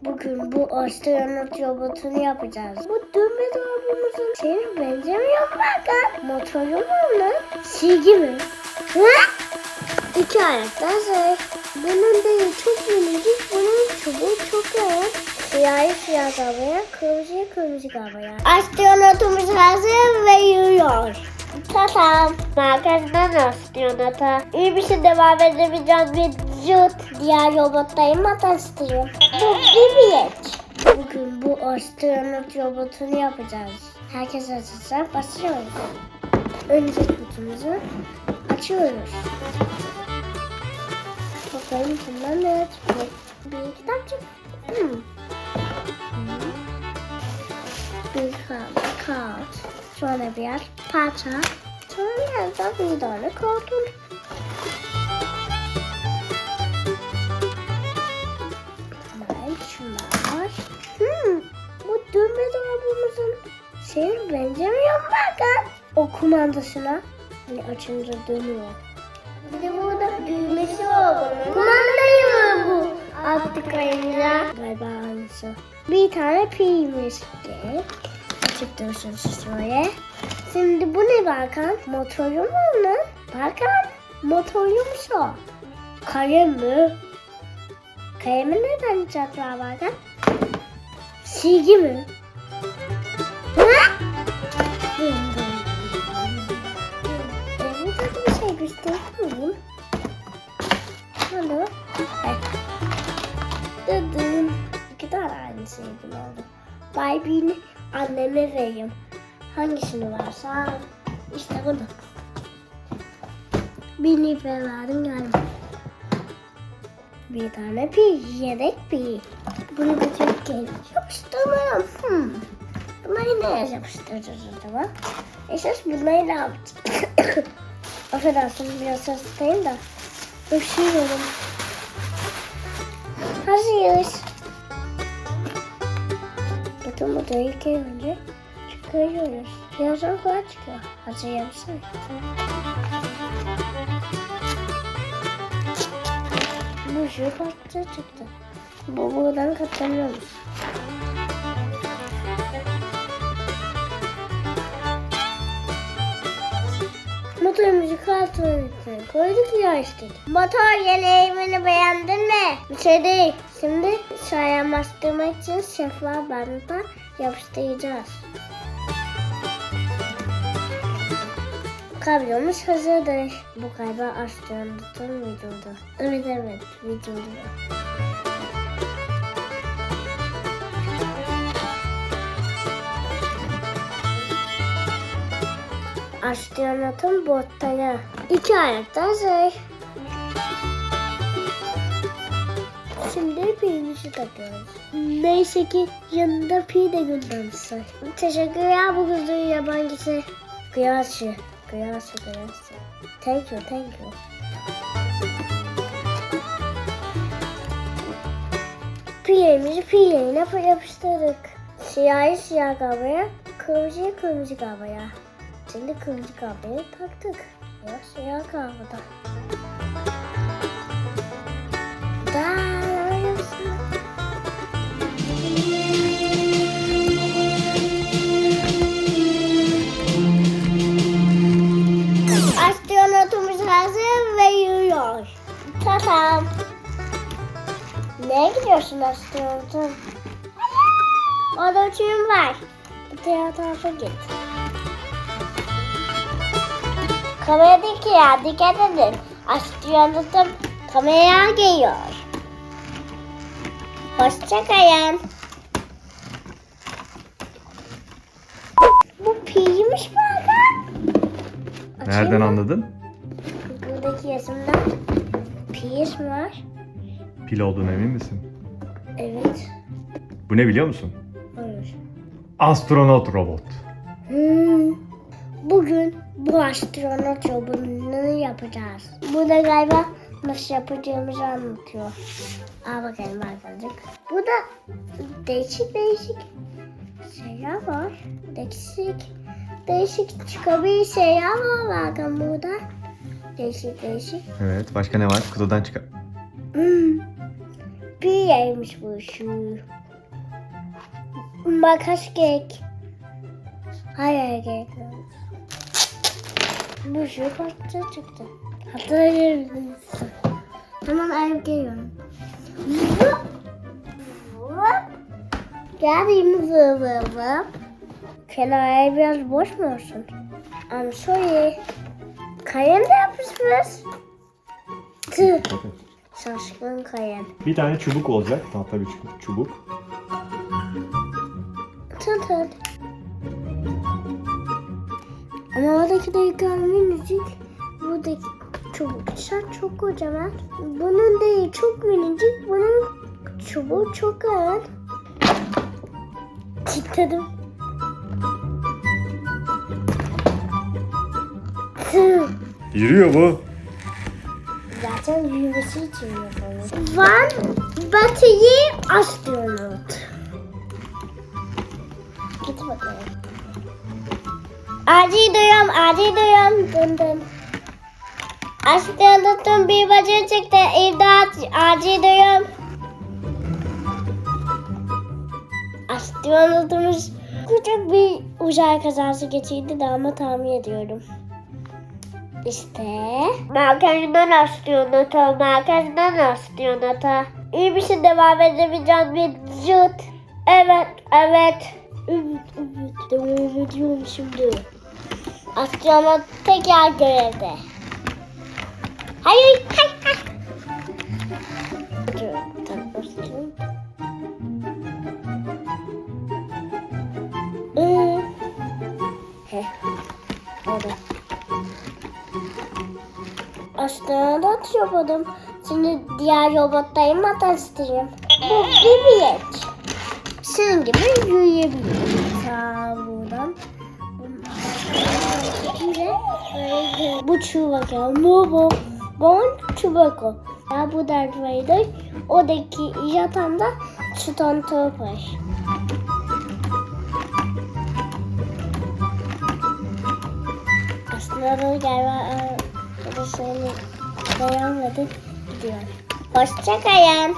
Bugün bu astronot robotunu yapacağız. Bu dönme dolabımızın senin benzemiyor mu bakın? Motoru mu onun? Silgi mi? Hı? İki ayakta şey. Bunun deli çok minicik, bunun çubuğu çok ağır. Siyahı siyah kabaya, kırmızı kırmızı kabaya. Astronotumuz hazır ve yürüyor. Tamam. Arkadaşlar astronota. İyi bir şey devam edebileceğiz. Zıt diğer robottayım atastırıyor. Bu bir bilet. Bugün bu astronot robotunu yapacağız. Herkes hazırsa başlıyoruz. Önce kutumuzu açıyoruz. Bakalım bundan ne çıkacak? Bir kitapçık. Hmm. Bir kağıt. Sonra biraz parça. Sonra biraz da bir tane karton. Hmm, bu dönme dolabımızın senin benzemiyor mu bakın? O kumandasına. Hani açınca dönüyor. Bir de burada düğmesi var bunun. Kumandayı mı bu? Attık ayınca. Galiba aynısı. Bir tane piymiş. Açıp dursun şöyle. Şimdi bu ne Barkan? Motoru mu onun? Barkan motoruymuş o. Kalem mi? Kalemi neden çatlar Barkan? Silgi mi? Hı? Evet, hadi bir şey göstereyim. Alo. Dedim. İki tane aynı sevgili oldu. Barbie'ni anneme vereyim. Hangisini varsa. İşte bunu. Nipe verdim geldim. Bir tane pi, yedek pi. Bunu da Türkiye'ye yapıştırmalım. Hmm. Bunları ne yapıştıracağız acaba? Esas bunları ne yapacağız? Affedersin biraz hastayım da. Öksürüyorum. Hazırız. Bakın bu da ilk önce çıkarıyoruz. Birazdan kolay çıkıyor. Hazır yapsana. Bu şu parça çıktı. Bu buradan katamıyoruz. Motorumuzu kartonun içine koyduk ya işte. Motor yeleğimini beğendin mi? Bir şey değil. Şimdi sayamastırmak için şeffaf bantla yapıştıracağız. Kablomuz hazırdır. Bu galiba astronotun vücudu. Evet evet vücudu. Astronotun botları. İki ayakta hazır. Şimdi pilimizi takıyoruz. Neyse ki yanında pil de göndermişler. Teşekkürler bu kızın yabancısı. Kıyası. Kıyası kıyası. Thank you thank you. Pilemizi pileyle yapıştırdık. Siyahı siyah kabaya, kırmızıyı kırmızı kabaya. Şimdi kırmızı kahveyi taktık. Ya siyah kahvede. Astronotum? Orada uçurum var. Diğer tarafa git. Kameradaki ya dikkat edin. Astronotum kameraya geliyor. Hoşçakalın. Bu piymiş mi? Açayım Nereden mı? anladın? Buradaki yazımda piyiş var. Pil olduğuna emin misin? Evet. Bu ne biliyor musun? Hayır. Astronot robot. Hmm. Bugün bu astronot robotunu yapacağız. Bu da galiba nasıl yapacağımızı anlatıyor. Al bakalım arkadaşlar. Bu da değişik değişik şeyler var. Değişik değişik çıkabilir şeyler var bakın burada. Değişik değişik. Evet. Başka ne var? Kutudan çıkar. Hmm. Bir yermiş bu şu. Makas gerek. Hayır gerek yok. Bu şu parça çıktı. Hatırlayabilirsin. Hemen alıp geliyorum. Vıp. Vıp. Geldim vıp. Kenarı biraz boş mu olsun? I'm sorry. Kalem de yapmışsınız. Tüh. Şaşkın kalem. Bir tane çubuk olacak. Tahta bir çubuk. çubuk. Tut tut. Ama oradaki de minicik. Buradaki çubuklar çok kocaman. Bunun değil çok minicik. Bunun çubuğu çok ağır. Titredim. Tüh. Yürüyor bu. Zaten yürümesi için yapalım. Van Batıyı astronot. Git bakalım. Acil duyuyorum, acil duyuyorum. Dın dın. Astronotun bir bacı çıktı. İmdat, acil duyuyorum. Astronotumuz küçük bir uzay kazası geçirdi de ama tahmin ediyorum. İşte. Merkezden astronota, merkezden astronota. İyi misin devam edebileceğim bir zıt. Evet, evet. Evet, evet. Devam ediyorum şimdi. Astronot tekrar görevde. Hayır, hayır, hayır. Ee, orada. Astronot yapalım. Şimdi diğer robotlarımı atıştırayım. Bu bibiyet. Senin gibi yürüyebilir. Sağ buradan. Bu çubaka. Bu bu. Bon çubaka. Ya bu Darth Vader. Oradaki yatağında Stone Trooper. Aslında galiba e, burasını beğenmedi gidiyor. Hoşçakalın.